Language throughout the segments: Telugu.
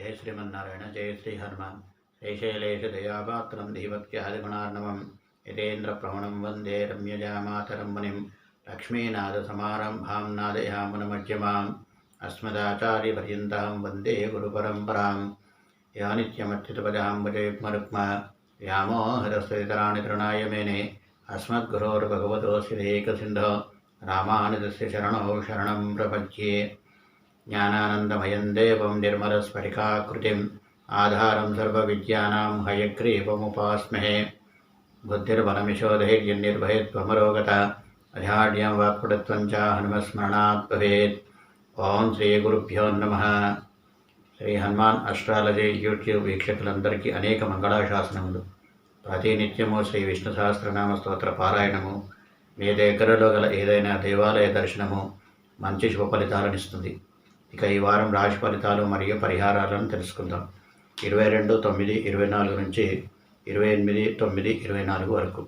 జయ శ్రీమన్నారాయణ జయ శ్రీ హనుమాన్ శ్రీశైలేషు దయాపాత్రం ధీవత్య హరిగుణార్ణవం. యతేంద్ర ప్రవణం వందే రమ్యజామాతరం మునిం. లక్ష్మీనాథసమారంభాం నాదయామునమధ్యమాం అస్మదాచార్యపర్యంతం వందే గురుపరంపరాం. యానిత్యమచ్యుతపదాం భజయుగ్మరుక్మ వ్యామోహరస్వతరాణి తృణాయ మేనే. అస్మద్గురోర్భగవతోసిదేకసింధో రామానుజస్య శరణో శరణం ప్రపంచే జ్ఞానానందమయం దేవం నిర్మలస్ఫటికాకృతి ఆధారం సర్వవిద్యానాం హయగ్రీవముపాస్మహే బుద్ధిర్బలమిషో ధైర్యం నిర్భయత్వమరోగత అజాడ్యం వాక్పటత్వం చ హనుమస్మరణాత్ భవేత్ ఓం శ్రీ గురుభ్యో నమ శ్రీ హనుమాన్ అస్ట్రాలజీ యూట్యూబ్ వీక్షకులందరికీ అనేక మంగళాశాసనములు ప్రతినిత్యము శ్రీ విష్ణు సహస్రనామ స్తోత్ర పారాయణము మీ దగ్గరలో గల ఏదైనా దేవాలయ దర్శనము మంచి శుభ ఫలితాలనిస్తుంది ఇక ఈ వారం రాశి ఫలితాలు మరియు పరిహారాలను తెలుసుకుందాం. ఇరవై రెండు తొమ్మిది ఇరవై నాలుగు నుంచి ఇరవై ఎనిమిది తొమ్మిది ఇరవై నాలుగు వరకు.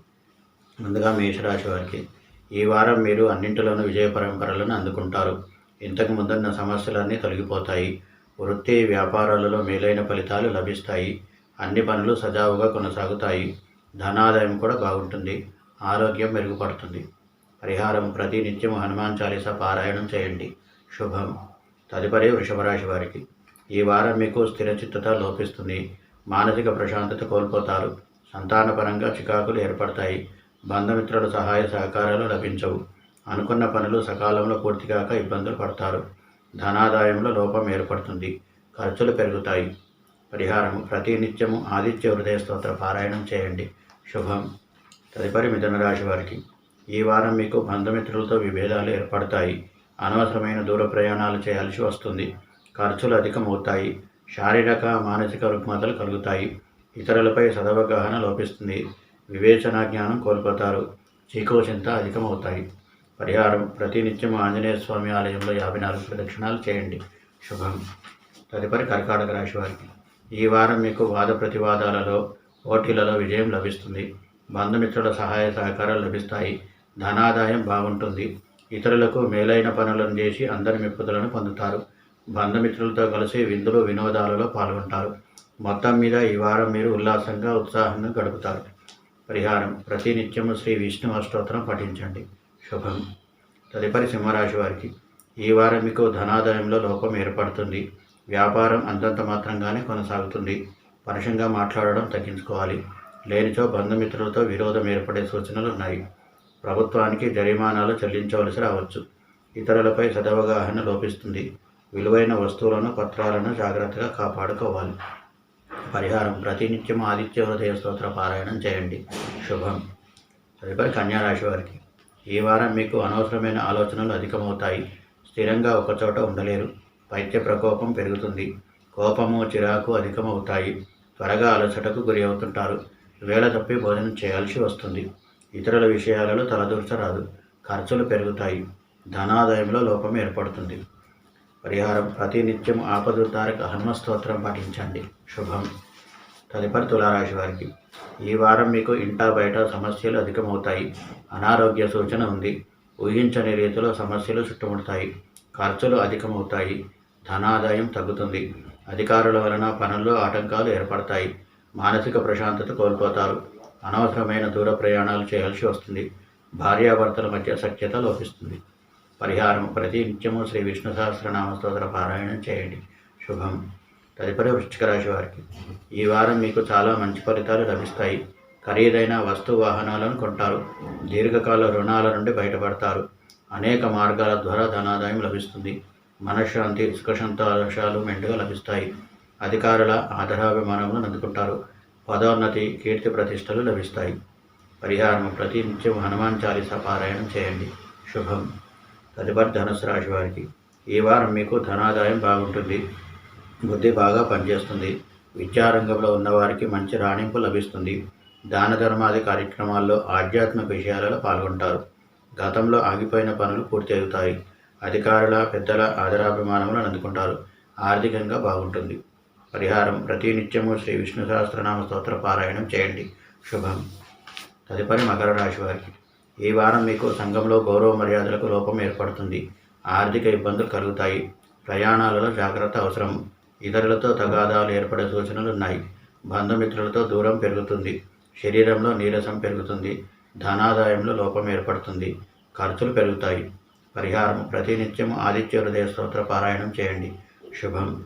ముందుగా మేషరాశి వారికి ఈ వారం మీరు అన్నింటిలోనూ విజయ పరంపరలను అందుకుంటారు. ఇంతకు ముందున్న సమస్యలన్నీ తొలగిపోతాయి. వృత్తి వ్యాపారాలలో మేలైన ఫలితాలు లభిస్తాయి. అన్ని పనులు సజావుగా కొనసాగుతాయి. ధనాదాయం కూడా బాగుంటుంది. ఆరోగ్యం మెరుగుపడుతుంది. పరిహారం ప్రతి నిత్యం హనుమాన్ చాలీసా పారాయణం చేయండి. శుభం. తదుపరి వృషభరాశి వారికి ఈ వారం మీకు స్థిరచిత్తత లోపిస్తుంది. మానసిక ప్రశాంతత కోల్పోతారు. సంతానపరంగా చికాకులు ఏర్పడతాయి. బంధుమిత్రుల సహాయ సహకారాలు లభించవు. అనుకున్న పనులు సకాలంలో పూర్తి కాక ఇబ్బందులు పడతారు. ధనాదాయంలో లోపం ఏర్పడుతుంది. ఖర్చులు పెరుగుతాయి. పరిహారం ప్రతి నిత్యము ఆదిత్య హృదయ స్తోత్ర పారాయణం చేయండి. శుభం. తదుపరి మిథున రాశి వారికి ఈ వారం మీకు బంధుమిత్రులతో విభేదాలు ఏర్పడతాయి. అనవసరమైన దూర ప్రయాణాలు చేయాల్సి వస్తుంది. ఖర్చులు అధికమవుతాయి. శారీరక మానసిక రుగ్మతలు కలుగుతాయి. ఇతరులపై సదవగాహన లోపిస్తుంది. వివేచన జ్ఞానం కోల్పోతారు. చీకో చింత అధికమవుతాయి. పరిహారం ప్రతినిత్యం ఆంజనేయ స్వామి ఆలయంలో యాభై నాలుగు ప్రదక్షిణాలు చేయండి. శుభం. తదుపరి కర్కాటక రాశి వారికి. ఈ వారం మీకు వాద ప్రతివాదాలలో పోటీలలో విజయం లభిస్తుంది. బంధుమిత్రుల సహాయ సహకారాలు లభిస్తాయి. ధనాదాయం బాగుంటుంది. ఇతరులకు మేలైన పనులను చేసి అందరి మెప్పుదలను పొందుతారు. బంధుమిత్రులతో కలిసి విందులు వినోదాలలో పాల్గొంటారు. మొత్తం మీద ఈ వారం మీరు ఉల్లాసంగా ఉత్సాహంగా గడుపుతారు. పరిహారం. ప్రతినిత్యము శ్రీ విష్ణు అష్టోత్తరం పఠించండి. శుభం. తదుపరి సింహరాశి వారికి. ఈ వారం మీకు ధనాదాయంలో లోపం ఏర్పడుతుంది. వ్యాపారం అంతంత మాత్రంగానే కొనసాగుతుంది. పరుషంగా మాట్లాడడం తగ్గించుకోవాలి. లేనిచో బంధుమిత్రులతో విరోధం ఏర్పడే సూచనలు ఉన్నాయి. ప్రభుత్వానికి జరిమానాలు చెల్లించవలసి రావచ్చు. ఇతరులపై సదవగాహన లోపిస్తుంది. విలువైన వస్తువులను పత్రాలను జాగ్రత్తగా కాపాడుకోవాలి. పరిహారం ప్రతినిత్యం ఆదిత్య హృదయ స్తోత్ర పారాయణం చేయండి. శుభం. తదుపరి కన్యారాశి వారికి. ఈ వారం మీకు అనవసరమైన ఆలోచనలు అధికమవుతాయి. స్థిరంగా ఒకచోట ఉండలేరు. పైత్య ప్రకోపం పెరుగుతుంది. కోపము చిరాకు అధికమవుతాయి. త్వరగా అలసటకు గురి అవుతుంటారు. వేళ తప్పి భోజనం చేయాల్సి వస్తుంది. ఇతరుల విషయాలలో తలదూర్చరాదు ఖర్చులు పెరుగుతాయి. ధనాదాయంలో లోపం ఏర్పడుతుంది. పరిహారం ప్రతినిత్యం ఆపదుతారక హనుమస్తోత్రం పఠించండి శుభం. తదుపరి తులారాశి వారికి. ఈ వారం మీకు ఇంటా బయట సమస్యలు అధికమవుతాయి. అనారోగ్య సూచన ఉంది. ఊహించని రీతిలో సమస్యలు చుట్టుముడతాయి. ఖర్చులు అధికమవుతాయి. ధనాదాయం తగ్గుతుంది. అధికారుల వలన పనుల్లో ఆటంకాలు ఏర్పడతాయి. మానసిక ప్రశాంతత కోల్పోతారు. అనవసరమైన దూర ప్రయాణాలు చేయాల్సి వస్తుంది. భార్యాభర్తల మధ్య సఖ్యత లోపిస్తుంది. పరిహారం ప్రతి నిత్యము శ్రీ విష్ణు సహస్రనామ స్తోత్ర పారాయణం చేయండి. శుభం. తదుపరి వృశ్చిక రాశి వారికి. ఈ వారం మీకు చాలా మంచి ఫలితాలు లభిస్తాయి. ఖరీదైన వస్తు వాహనాలను కొంటారు. దీర్ఘకాల రుణాల నుండి బయటపడతారు. అనేక మార్గాల ద్వారా ధనాదాయం లభిస్తుంది. మనశ్శాంతి సుఖ మెండుగా లభిస్తాయి. అధికారుల ఆదరాభిమానములను అందుకుంటారు. పదోన్నతి కీర్తి ప్రతిష్టలు లభిస్తాయి. పరిహారం ప్రతి నిత్యం హనుమాన్ చాలీసా పారాయణం చేయండి. శుభం. తదుపరి ధనుసు రాశి వారికి. ఈ వారం మీకు ధనాదాయం బాగుంటుంది. బుద్ధి బాగా పనిచేస్తుంది. విద్యారంగంలో ఉన్నవారికి మంచి రాణింపు లభిస్తుంది. దాన ధర్మాది కార్యక్రమాల్లో ఆధ్యాత్మిక విషయాలలో పాల్గొంటారు. గతంలో ఆగిపోయిన పనులు పూర్తి అవుతాయి అధికారుల పెద్దల ఆదరాభిమానములను అందుకుంటారు. ఆర్థికంగా బాగుంటుంది. పరిహారం ప్రతి నిత్యము శ్రీ విష్ణు సహస్రనామ స్తోత్ర పారాయణం చేయండి. శుభం. తదుపరి మకర రాశి వారికి. ఈ వారం మీకు సంఘంలో గౌరవ మర్యాదలకు లోపం ఏర్పడుతుంది. ఆర్థిక ఇబ్బందులు కలుగుతాయి. ప్రయాణాలలో జాగ్రత్త అవసరం. ఇతరులతో తగాదాలు ఏర్పడే సూచనలు ఉన్నాయి. బంధుమిత్రులతో దూరం పెరుగుతుంది. శరీరంలో నీరసం పెరుగుతుంది. ధనాదాయంలో లోపం ఏర్పడుతుంది. ఖర్చులు పెరుగుతాయి. పరిహారం ప్రతినిత్యం ఆదిత్య హృదయ స్తోత్ర పారాయణం చేయండి. శుభం.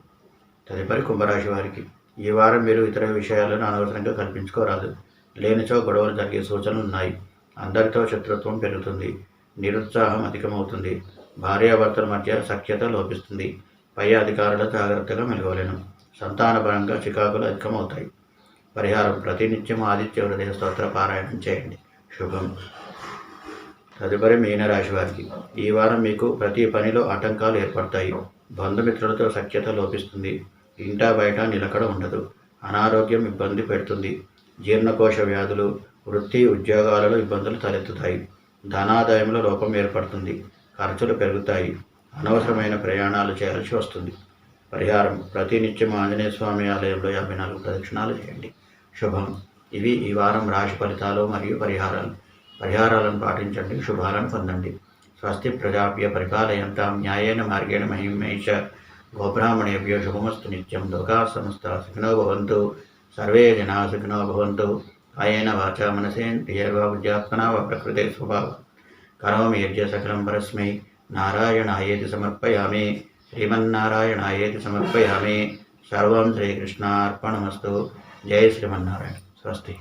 తదుపరి కుంభరాశి వారికి ఈ వారం మీరు ఇతర విషయాలను అనవసరంగా కల్పించుకోరాదు. లేనిచో గొడవలు జరిగే సూచనలు ఉన్నాయి. అందరితో శత్రుత్వం పెరుగుతుంది. నిరుత్సాహం అధికమవుతుంది. భార్యాభర్తల మధ్య సఖ్యత లోపిస్తుంది. పై అధికారుల జాగ్రత్తగా మెలగవలేను. సంతానపరంగా చికాకులు అధికమవుతాయి. పరిహారం ప్రతినిత్యం ఆదిత్య హృదయ స్తోత్ర పారాయణం చేయండి. శుభం. తదుపరి మీనరాశి వారికి ఈ వారం మీకు ప్రతి పనిలో ఆటంకాలు ఏర్పడతాయి. బంధుమిత్రులతో సఖ్యత లోపిస్తుంది. ఇంటా బయట నిలకడ ఉండదు. అనారోగ్యం ఇబ్బంది పెడుతుంది. జీర్ణకోశ వ్యాధులు వృత్తి ఉద్యోగాలలో ఇబ్బందులు తలెత్తుతాయి. ధనాదాయంలో లోపం ఏర్పడుతుంది. ఖర్చులు పెరుగుతాయి. అనవసరమైన ప్రయాణాలు చేయాల్సి వస్తుంది. పరిహారం. ప్రతినిత్యం ఆంజనేయ స్వామి ఆలయంలో యాభై నాలుగు ప్రదక్షిణాలు చేయండి. శుభం. ఇవి ఈ వారం రాశి ఫలితాలు మరియు పరిహారాలు. పరిహారాలను పాటించండి. శుభాలను పొందండి. స్వస్తి ప్రజాప్య పరిపాలయంతాం. న్యాయేన మార్గేణ మహిమేష గోబ్రాహ్మణేభ్యో శుభమస్తు నిత్యం లోకా సమస్త సుఖినో భవంతు. సర్వే జనా సుఖినో భవంతు. కాయేన వాచా మనసేంద్రియర్వా బుద్ధ్యాత్మనా వా ప్రకృతే స్వభావ. కరోమి యజ్ఞ సకలం పరస్మై. నారాయణాయేతి సమర్పయామి. శ్రీమన్నారాయణాయేతి సమర్పయామి. సర్వం శ్రీకృష్ణార్పణమస్తు. జయ శ్రీమన్నారాయణ. స్వస్తి.